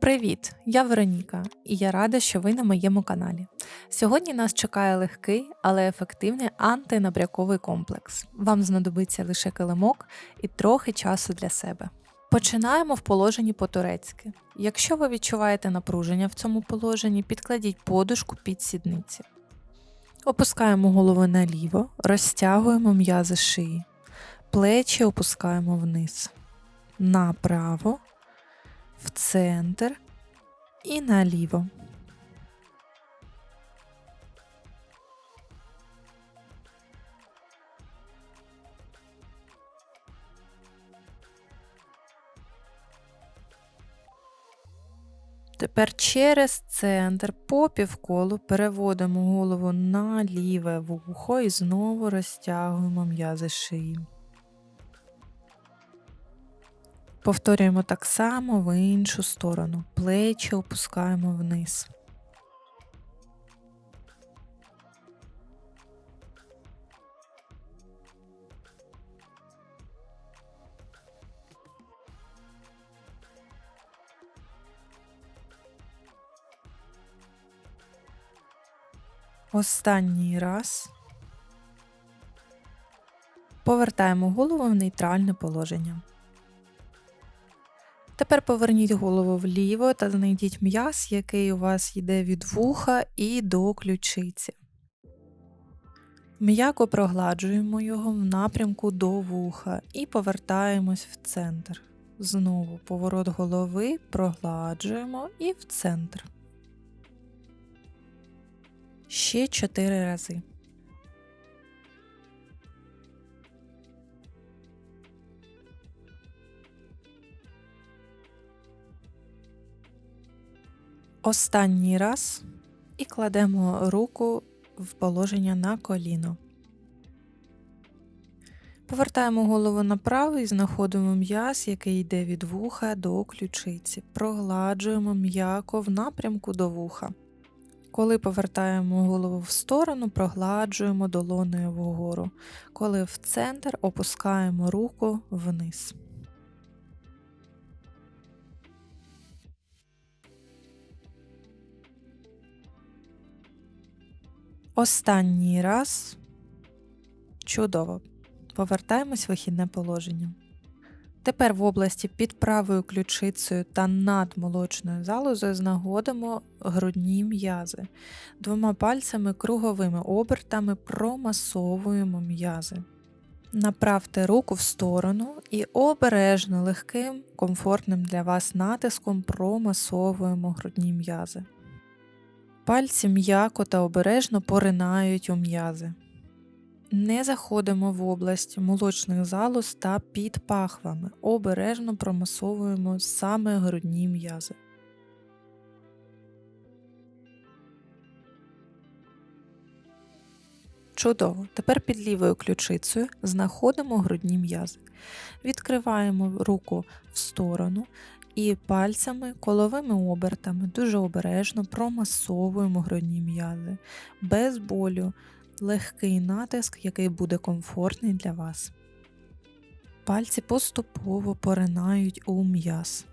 Привіт! Я Вероніка, і я рада, що ви на моєму каналі. Сьогодні нас чекає легкий, але ефективний антинабряковий комплекс. Вам знадобиться лише килимок і трохи часу для себе. Починаємо в положенні по-турецьки. Якщо ви відчуваєте напруження в цьому положенні, підкладіть подушку під сідниці. Опускаємо голову наліво, розтягуємо м'язи шиї, плечі опускаємо вниз, направо в центр і наліво. Тепер через центр по півколу переводимо голову на ліве вухо і знову розтягуємо м'язи шиї. Повторюємо так само в іншу сторону. Плечі опускаємо вниз. Останній раз. Повертаємо голову в нейтральне положення. Тепер поверніть голову вліво та знайдіть м'яз, який у вас йде від вуха і до ключиці. М'яко прогладжуємо його в напрямку до вуха і повертаємось в центр. Знову поворот голови прогладжуємо і в центр. Ще 4 рази. Останній раз і кладемо руку в положення на коліно. Повертаємо голову направо і знаходимо м'яз, який йде від вуха до ключиці. Прогладжуємо м'яко в напрямку до вуха. Коли повертаємо голову в сторону, прогладжуємо долоною вгору. Коли в центр опускаємо руку вниз. Останній раз. Чудово. Повертаємось в вихідне положення. Тепер в області під правою ключицею та над молочною залозою знаходимо грудні м'язи. Двома пальцями круговими обертами промасовуємо м'язи. Направте руку в сторону і обережно легким, комфортним для вас натиском промасовуємо грудні м'язи. Пальці м'яко та обережно поринають у м'язи. Не заходимо в область молочних залоз та під пахвами. Обережно промасовуємо саме грудні м'язи. Чудово! Тепер під лівою ключицею знаходимо грудні м'язи. Відкриваємо руку в сторону і пальцями, коловими обертами дуже обережно промасовуємо грудні м'язи, без болю, легкий натиск, який буде комфортний для вас. Пальці поступово поринають у м'яз.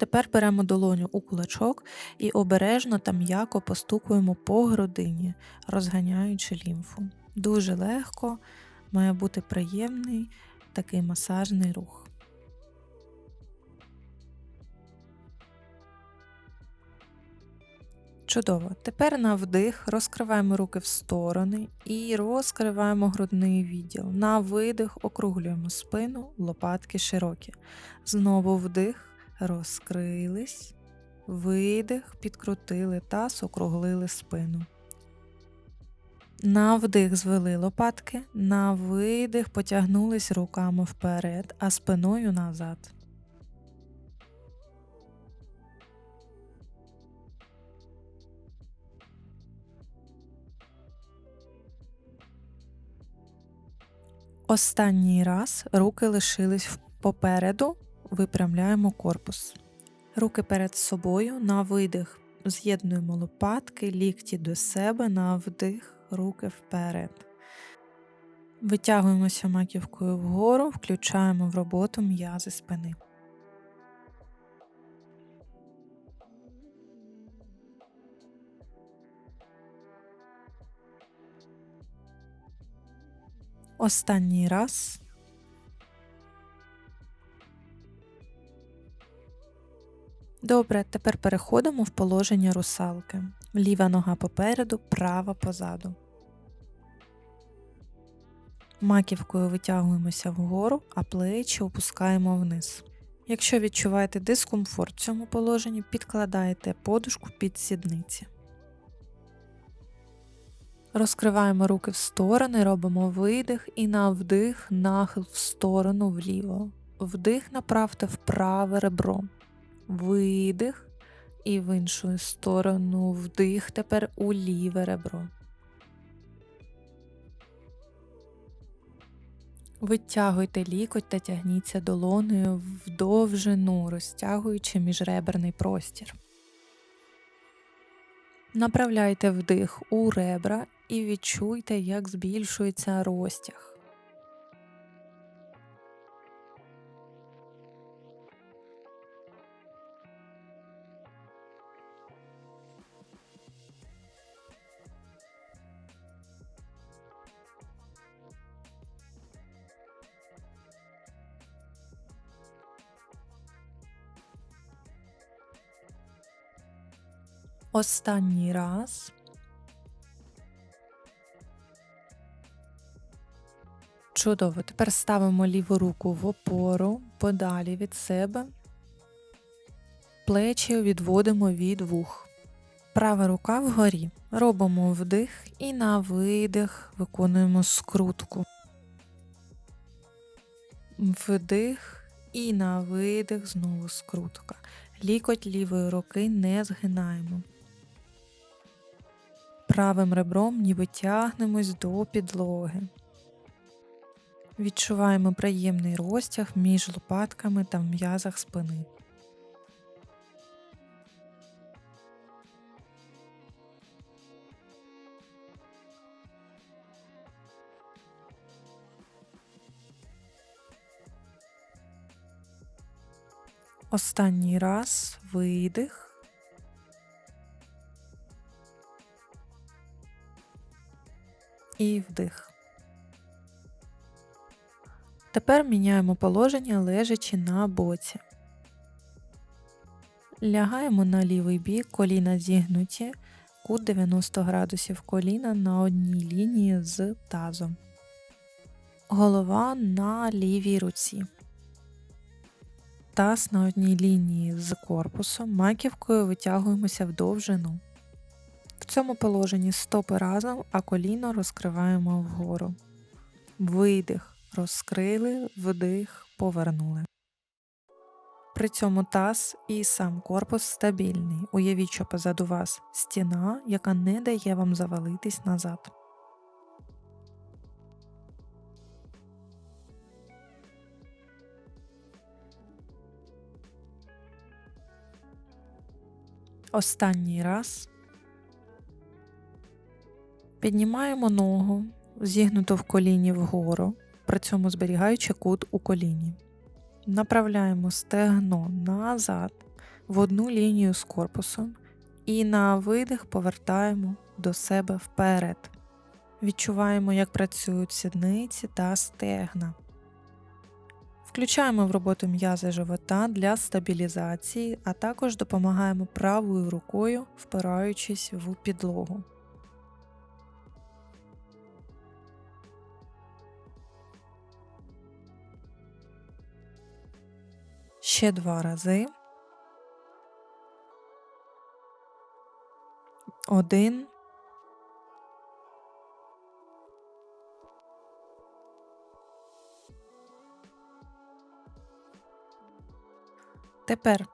Тепер беремо долоню у кулачок і обережно та м'яко постукуємо по грудині, розганяючи лімфу. Дуже легко, має бути приємний такий масажний рух. Чудово. Тепер на вдих розкриваємо руки в сторони і розкриваємо грудний відділ. На видих округлюємо спину, лопатки широкі. Знову вдих розкрились, видих, підкрутили таз, округлили спину. На вдих звели лопатки, на видих потягнулись руками вперед, а спиною назад. Останній раз руки лишились попереду, випрямляємо корпус. Руки перед собою на видих. З'єднуємо лопатки, лікті до себе, на вдих, руки вперед. Витягуємося маківкою вгору, включаємо в роботу м'язи спини. Останній раз. Добре, тепер переходимо в положення русалки. Ліва нога попереду, права позаду. Маківкою витягуємося вгору, а плечі опускаємо вниз. Якщо відчуваєте дискомфорт в цьому положенні, підкладаєте подушку під сідниці. Розкриваємо руки в сторони, робимо видих і на вдих нахил в сторону вліво. Вдих направте в праве ребро. Видих. І в іншу сторону вдих тепер у ліве ребро. Витягуйте лікоть та тягніться долонею в довжину, розтягуючи міжреберний простір. Направляйте вдих у ребра і відчуйте, як збільшується розтяг. Останній раз. Чудово. Тепер ставимо ліву руку в опору подалі від себе. Плечі відводимо від вух. Права рука вгорі. Робимо вдих і на видих виконуємо скрутку. Вдих і на видих знову скрутка. Лікоть лівої руки не згинаємо. Правим ребром ніби тягнемось до підлоги. Відчуваємо приємний розтяг між лопатками та в м'язах спини. Останній раз видих. І вдих. Тепер міняємо положення лежачи на боці. Лягаємо на лівий бік, коліна зігнуті, кут 90 градусів коліна на одній лінії з тазом. Голова на лівій руці. Таз на одній лінії з корпусом, маківкою витягуємося в довжину. Цьому положенні стопи разом, а коліно розкриваємо вгору. Видих, розкрили, вдих, повернули. При цьому таз і сам корпус стабільний. Уявіть, що позаду вас стіна, яка не дає вам завалитись назад. Останній раз. Піднімаємо ногу, зігнуто в коліні вгору, при цьому зберігаючи кут у коліні. Направляємо стегно назад в одну лінію з корпусом і на видих повертаємо до себе вперед. Відчуваємо, як працюють сідниці та стегна. Включаємо в роботу м'язи живота для стабілізації, а також допомагаємо правою рукою, впираючись в підлогу. Ще два рази. Один. Тепер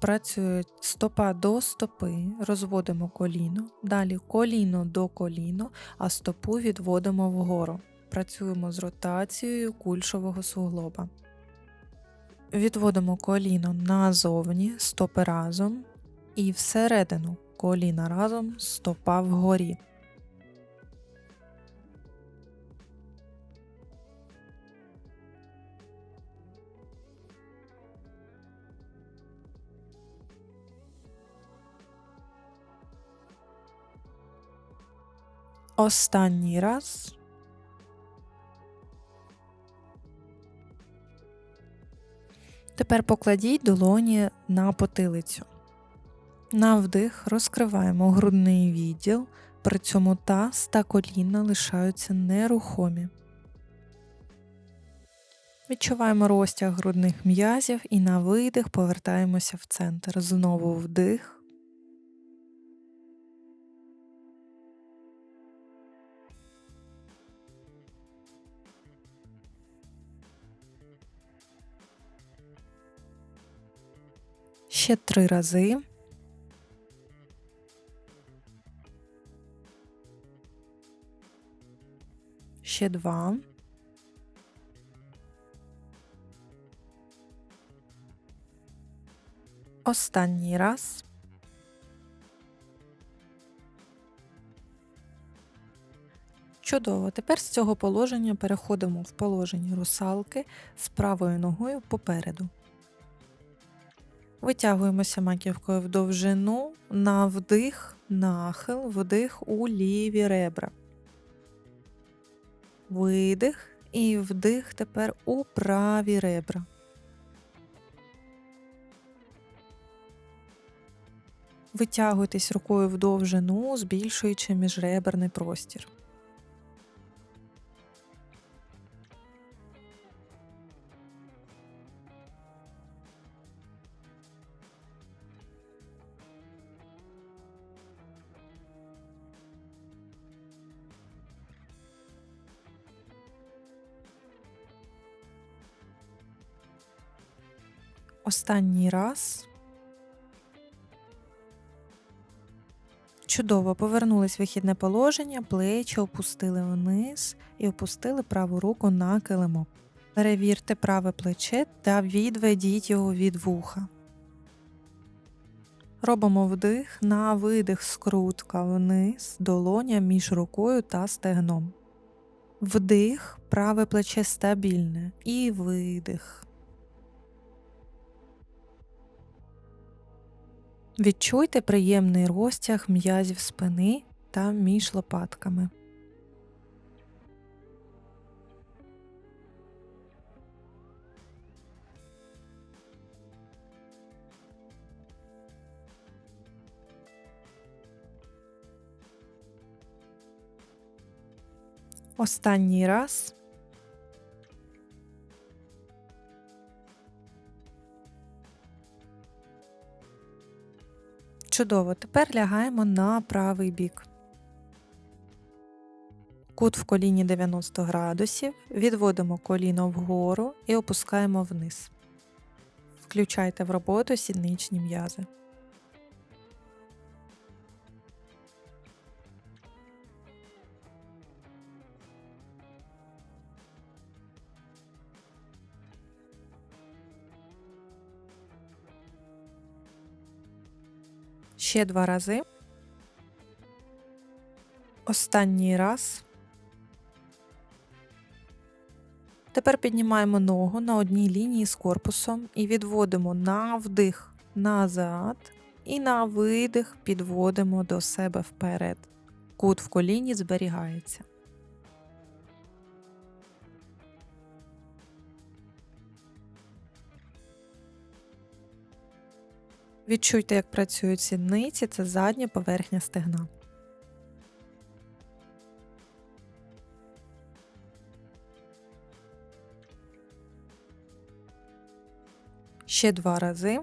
працює стопа до стопи, розводимо коліно, далі коліно до коліно, а стопу відводимо вгору. Працюємо з ротацією кульшового суглоба. Відводимо коліно назовні, стопи разом, і всередину коліна разом, стопа вгорі. Останній раз. Тепер покладіть долоні на потилицю. На вдих розкриваємо грудний відділ, при цьому таз та коліна лишаються нерухомі. Відчуваємо розтяг грудних м'язів і на видих повертаємося в центр. Знову вдих. Ще три рази. Ще два. Останній раз. Чудово. Тепер з цього положення переходимо в положення русалки з правою ногою попереду. Витягуємося маківкою в довжину, на вдих, нахил, вдих у ліві ребра. Видих і вдих тепер у праві ребра. Витягуйтесь рукою в довжину, збільшуючи міжреберний простір. Останній раз. Чудово, повернулись в вихідне положення, плечі опустили вниз і опустили праву руку на килимок. Перевірте праве плече та відведіть його від вуха. Робимо вдих на видих скрутка вниз, долоня між рукою та стегном. Вдих, праве плече стабільне і видих. Відчуйте приємний розтяг м'язів спини та між лопатками. Останній раз. Чудово, тепер лягаємо на правий бік. Кут в коліні 90 градусів, відводимо коліно вгору і опускаємо вниз. Включайте в роботу сідничні м'язи. Ще два рази. Останній раз. Тепер піднімаємо ногу на одній лінії з корпусом і відводимо на вдих назад, і на видих підводимо до себе вперед. Кут в коліні зберігається. Відчуйте, як працюють сідниці, це задня поверхня стегна. Ще два рази.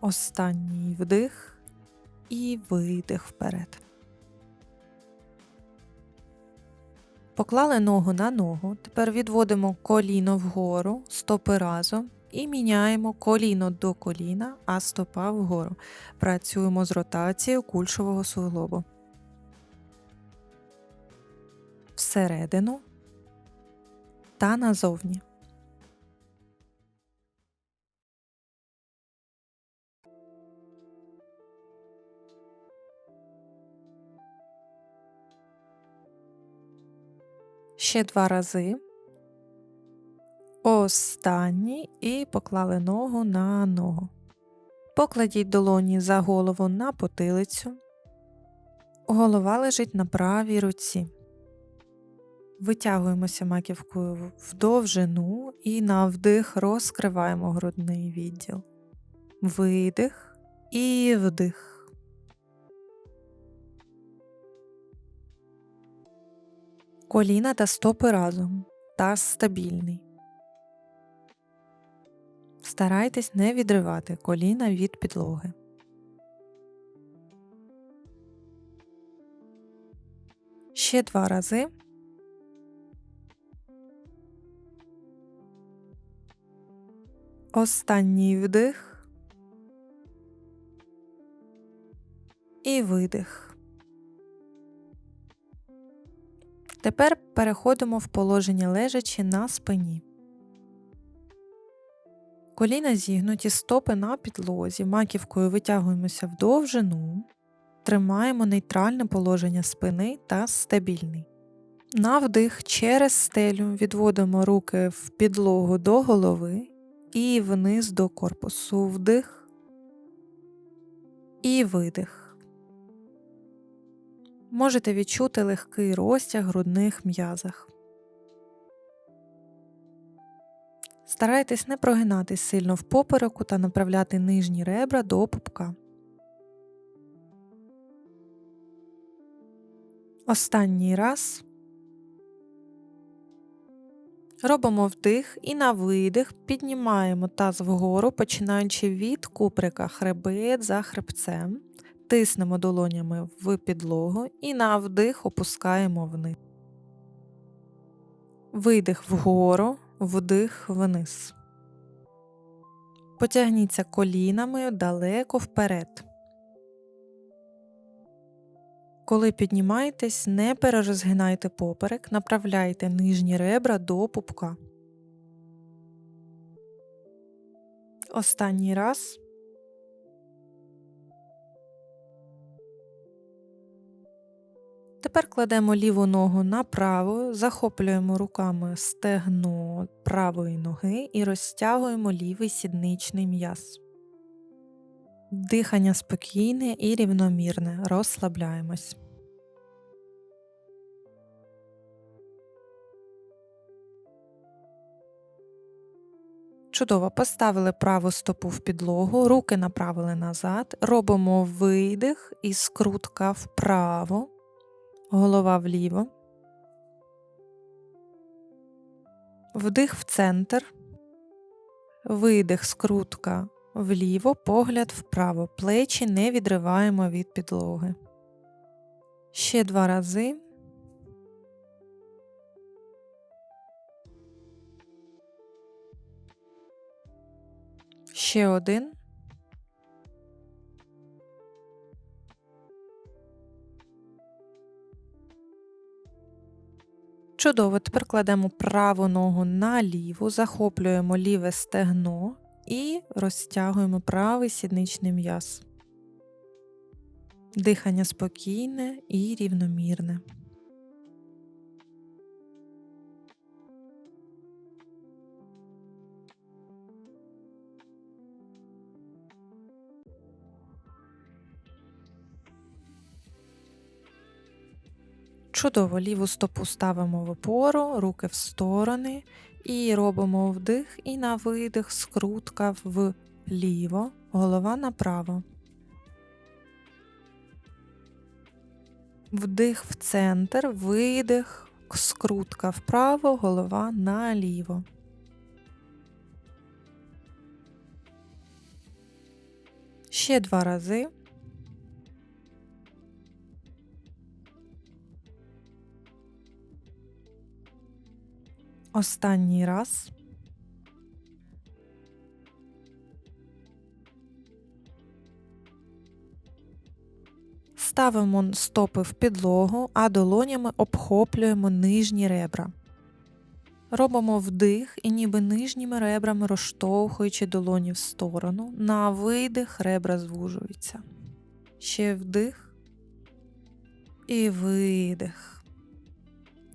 Останній вдих і видих вперед. Поклали ногу на ногу, тепер відводимо коліно вгору, стопи разом і міняємо коліно до коліна, а стопа вгору. Працюємо з ротацією кульшового суглобу. Всередину та назовні. Ще два рази. Останній і поклали ногу на ногу. Покладіть долоні за голову на потилицю. Голова лежить на правій руці. Витягуємося маківкою в довжину і на вдих розкриваємо грудний відділ. Видих і вдих. Коліна та стопи разом. Таз стабільний. Старайтесь не відривати коліна від підлоги. Ще два рази. Останній вдих і видих. Тепер переходимо в положення лежачи на спині. Коліна зігнуті, стопи на підлозі, маківкою витягуємося в довжину, тримаємо нейтральне положення спини та стабільний. На вдих через стелю відводимо руки в підлогу до голови і вниз до корпусу. Вдих і видих. Можете відчути легкий розтяг грудних м'язах. Старайтесь не прогинатись сильно в попереку та направляти нижні ребра до пупка. Останній раз. Робимо вдих і на видих піднімаємо таз вгору, починаючи від куприка хребет за хребцем, тиснемо долонями в підлогу і на вдих опускаємо вниз. Видих вгору, вдих вниз. Потягніться колінами далеко вперед. Коли піднімаєтесь, не перерозгинайте поперек, направляйте нижні ребра до пупка. Останній раз. Тепер кладемо ліву ногу на праву, захоплюємо руками стегно правої ноги і розтягуємо лівий сідничний м'яз. Дихання спокійне і рівномірне. Розслабляємось. Чудово поставили праву стопу в підлогу, руки направили назад, робимо видих і скрутка вправо, голова вліво, вдих в центр, видих, скрутка вліво, погляд вправо, плечі не відриваємо від підлоги. Ще два рази. Ще один. Чудово, тепер кладемо праву ногу на ліву, захоплюємо ліве стегно і розтягуємо правий сідничний м'яз. Дихання спокійне і рівномірне. Чудово ліву стопу ставимо в опору, руки в сторони і робимо вдих і на видих скрутка вліво, голова направо. Вдих в центр, видих, скрутка вправо, голова наліво. Ще два рази. Останній раз. Ставимо стопи в підлогу, а долонями обхоплюємо нижні ребра. Робимо вдих і ніби нижніми ребрами розштовхуючи долоні в сторону. На видих ребра звужуються. Ще вдих і видих.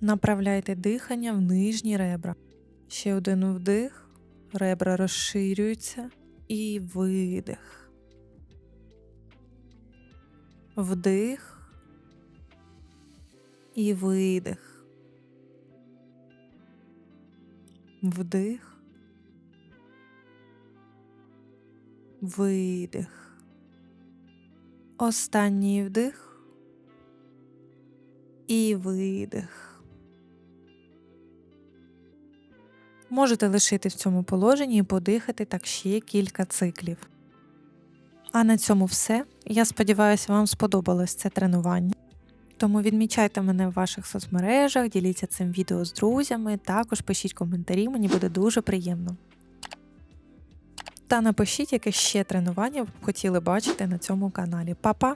Направляйте дихання в нижні ребра. Ще один вдих, ребра розширюються і видих. Вдих і видих. Вдих. Видих. Останній вдих і видих. Можете лишити в цьому положенні і подихати так ще кілька циклів. А на цьому все. Я сподіваюся, вам сподобалось це тренування. Тому відмічайте мене в ваших соцмережах, діліться цим відео з друзями, також пишіть коментарі, мені буде дуже приємно. Та напишіть, яке ще тренування ви б хотіли бачити на цьому каналі. Па-па!